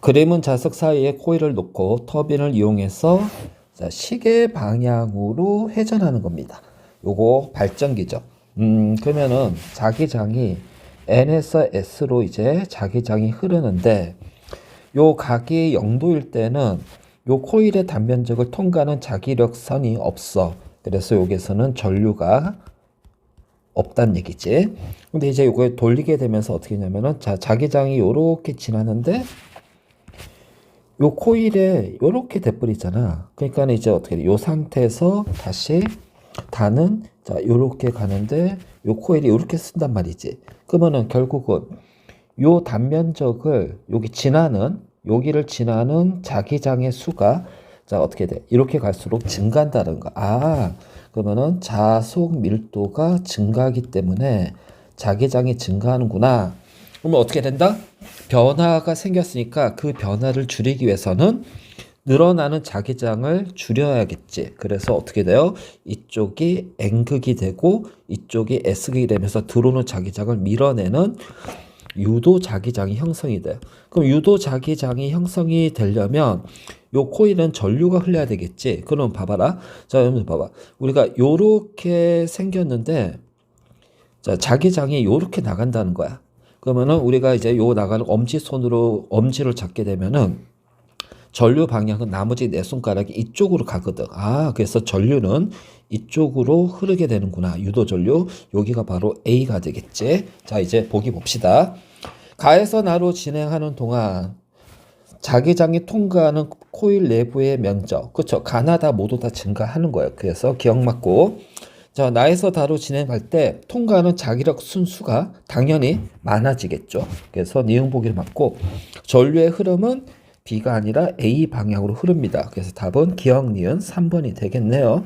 그림은 자석 사이에 코일을 놓고 터빈을 이용해서 자, 시계 방향으로 회전하는 겁니다. 요거 발전기죠. 음, 그러면은 자기장이 N에서 S로 이제 자기장이 흐르는데 요 각이 0도일 때는 요 코일의 단면적을 통과하는 자기력선이 없어. 그래서 여기서는 전류가 없단 얘기지. 근데 이제 요걸 돌리게 되면서 어떻게 되냐면은 자, 자기장이 요렇게 지나는데 요 코일에 요렇게 돼버리잖아. 그러니까 이제 어떻게 돼? 요 상태에서 다시 다는 자, 요렇게 가는데 요 코일이 요렇게 쓴단 말이지. 그러면은 결국은 요 단면적을 여기 지나는 여기를 지나는 자기장의 수가 자 어떻게 돼? 이렇게 갈수록 증가한다는 거. 아 그러면은 자속 밀도가 증가하기 때문에 자기장이 증가하는구나. 그러면 어떻게 된다? 변화가 생겼으니까 그 변화를 줄이기 위해서는 늘어나는 자기장을 줄여야겠지. 그래서 어떻게 돼요? 이쪽이 N극이 되고 이쪽이 S극이 되면서 들어오는 자기장을 밀어내는 유도 자기장이 형성이 돼요. 그럼 유도 자기장이 형성이 되려면 요 코일은 전류가 흘러야 되겠지. 그럼 봐봐라. 자, 여러분 봐봐. 우리가 요렇게 생겼는데 자, 자기장이 요렇게 나간다는 거야. 그러면은 우리가 이제 요 나가는 엄지 손으로 엄지를 잡게 되면은 전류 방향은 나머지 네 손가락이 이쪽으로 가거든. 아, 그래서 전류는 이쪽으로 흐르게 되는구나. 유도 전류. 여기가 바로 A가 되겠지. 자, 이제 보기 봅시다. 가에서 나로 진행하는 동안 자기장이 통과하는 코일 내부의 면적, 그렇죠? 가나 다 모두 다 증가하는 거예요. 그래서 기억 맞고 자, 나에서 다로 진행할 때 통과하는 자기력 순수가 당연히 많아지겠죠. 그래서 니은 보기를 맞고 전류의 흐름은 B가 아니라 A 방향으로 흐릅니다. 그래서 답은 기억 니은 3번이 되겠네요.